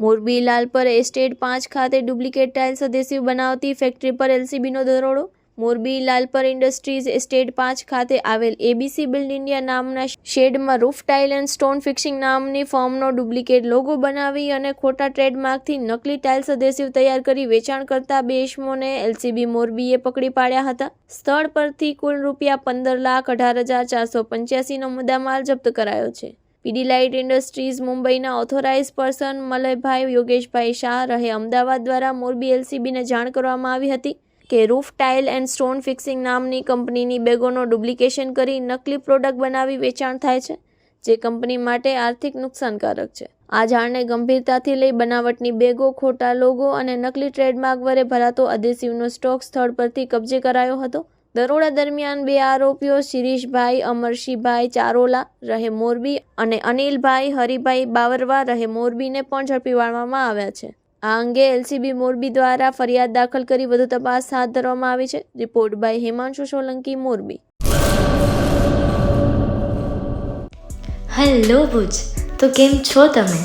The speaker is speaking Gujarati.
મોરબી લાલપર એસ્ટેટ પાંચ ખાતે ડુપ્લિકેટ ટાઇલ્સ અધેસિવ બનાવતી ફેક્ટરી પર એલસીબીનો દરોડો. મોરબી લાલપર ઇન્ડસ્ટ્રીઝ એસ્ટેટ પાંચ ખાતે આવેલ એબીસી બિલ્ડ ઇન્ડિયા નામના શેડમાં roof tile and stone fixing નામની ફોર્મનો ડુપ્લિકેટ લોગો બનાવી અને ખોટા ટ્રેડમાર્કથી નકલી ટાઇલ્સ અધેસિવ તૈયાર કરી વેચાણ કરતા બે ઇસમોને એલસીબી મોરબીએ પકડી પાડ્યા હતા. સ્થળ પરથી કુલ રૂપિયા પંદર લાખ અઢાર હજાર ચારસો પંચ્યાસીનો મુદ્દામાલ જપ્ત કરાયો છે. પીડીલાઇટ ઇન્ડસ્ટ્રીઝ મુંબઈના ઓથોરાઇઝ પર્સન મલયભાઈ યોગેશભાઈ શાહ રહે અમદાવાદ દ્વારા મોરબી એલસીબીને જાણ કરવામાં આવી હતી કે roof tile and stone fixing નામની કંપનીની બેગોનો ડુપ્લિકેશન કરી નકલી પ્રોડક્ટ બનાવી વેચાણ થાય છે, જે કંપની માટે આર્થિક નુકસાનકારક છે. આ જાણને ગંભીરતાથી લઈ બનાવટની બેગો, ખોટા લોગો અને નકલી ટ્રેડમાર્ક વડે ભરાતો અધેસિવનો સ્ટોક સ્થળ પરથી કબજે કરાયો હતો. દરોડા દરમિયાન બે આરોપીઓ શિરીષભાઈ, અમરશીભાઈ ચારોલા, રહે મોરબી અને અનિલભાઈ, હરિભાઈ બાવરવા, રહે મોરબીને પણ ઝડપી વાળવામાં આવ્યા છે. આ અંગે એલસીબી મોરબી દ્વારા ફરિયાદ દાખલ કરી વધુ તપાસ હાથ ધરવામાં આવી છે. Report by Himanshu Solanki, Morbi. Hello Bhuj, તો કેમ છો તમે?